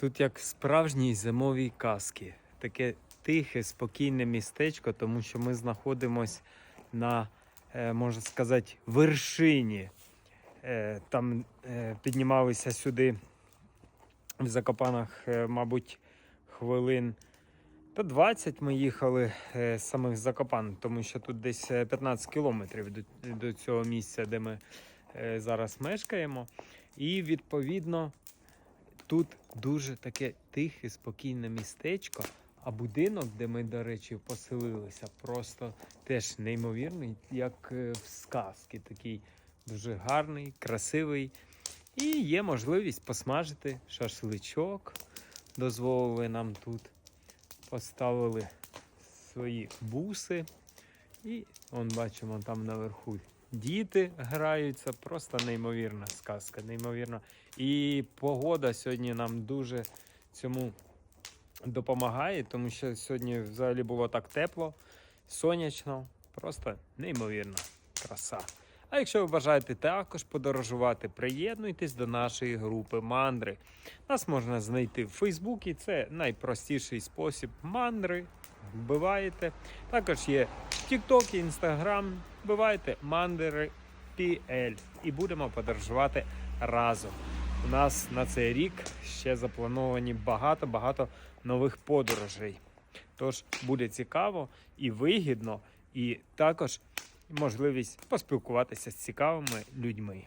Тут як справжній зимовій казки. Таке тихе, спокійне містечко, тому що ми знаходимося на, е, можна сказати, вершині. Е, Там е, піднімалися сюди в Закопанах, мабуть, хвилин. Та 20 ми їхали з самих Закопан, тому що тут десь е, 15 кілометрів до, до цього місця, де ми зараз мешкаємо. І відповідно тут дуже таке тихе, спокійне містечко. А будинок, де ми, до речі, поселилися, просто теж неймовірний, як е, в сказки. Такий дуже гарний, красивий. І є можливість посмажити шашличок. Дозволили нам тут. Поставили свої буси. І он бачимо там наверху діти граються. Просто неймовірна сказка, неймовірно. І погода сьогодні нам дуже цьому допомагає, тому що сьогодні взагалі було так тепло, сонячно, просто неймовірна краса. А якщо ви бажаєте також подорожувати, приєднуйтесь до нашої групи мандри. Нас можна знайти в Фейсбуці, це найпростіший спосіб мандри. Вбиваєте. Також є TikTok і Instagram. Бувайте мандери PL і будемо подорожувати разом. У нас на цей рік ще заплановані багато-багато нових подорожей. Тож буде цікаво і вигідно, і також можливість поспілкуватися з цікавими людьми.